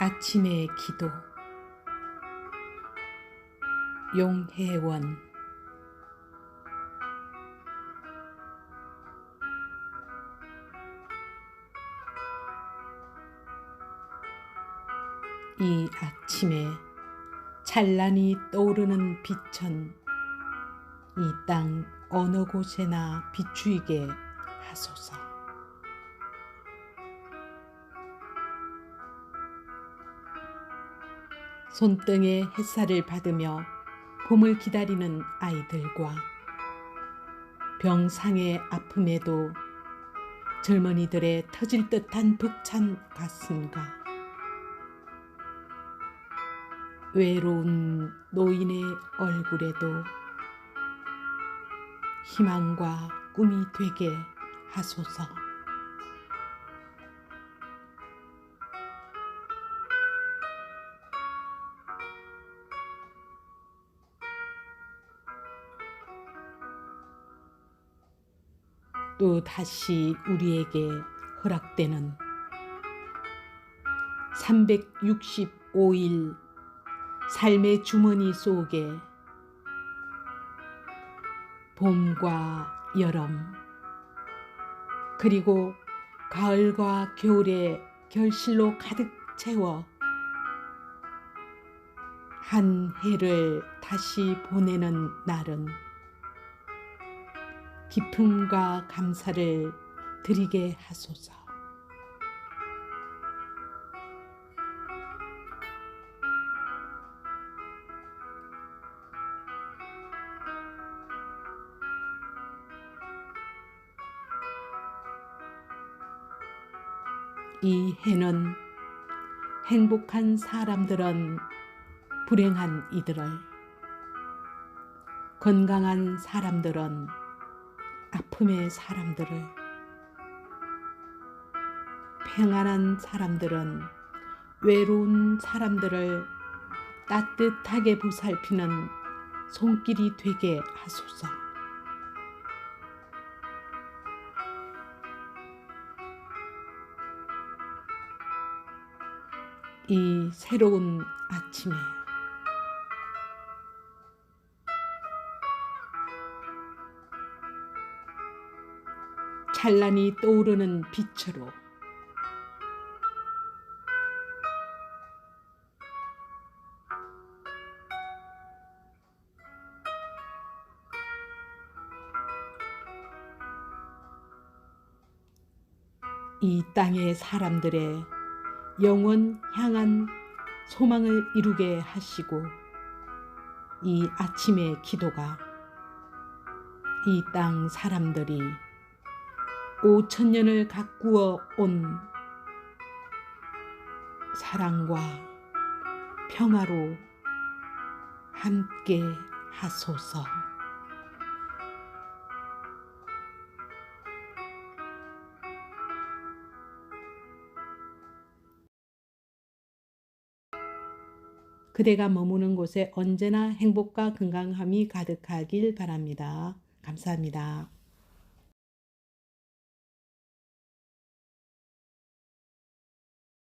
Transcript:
아침의 기도 용혜원 이 아침에 찬란히 떠오르는 빛은 이땅 어느 곳에나 비추이게 하소서. 손등에 햇살을 받으며 봄을 기다리는 아이들과 병상의 아픔에도 젊은이들의 터질 듯한 벅찬 가슴과 외로운 노인의 얼굴에도 희망과 꿈이 되게 하소서. 또 다시 우리에게 허락되는 365일 삶의 주머니 속에 봄과 여름 그리고 가을과 겨울의 결실로 가득 채워 한 해를 다시 보내는 날은 기쁨과 감사를 드리게 하소서. 이 해는 행복한 사람들은 불행한 이들을, 건강한 사람들은 아픔의 사람들을, 평안한 사람들은 외로운 사람들을 따뜻하게 보살피는 손길이 되게 하소서. 이 새로운 아침에 찬란히 떠오르는 빛으로. 이 땅의 사람들의 영원 향한 소망을 이루게 하시고 이 아침의 기도가 이 땅 사람들이 5천 년을 가꾸어 온 사랑과 평화로 함께 하소서. 그대가 머무는 곳에 언제나 행복과 건강함이 가득하길 바랍니다. 감사합니다.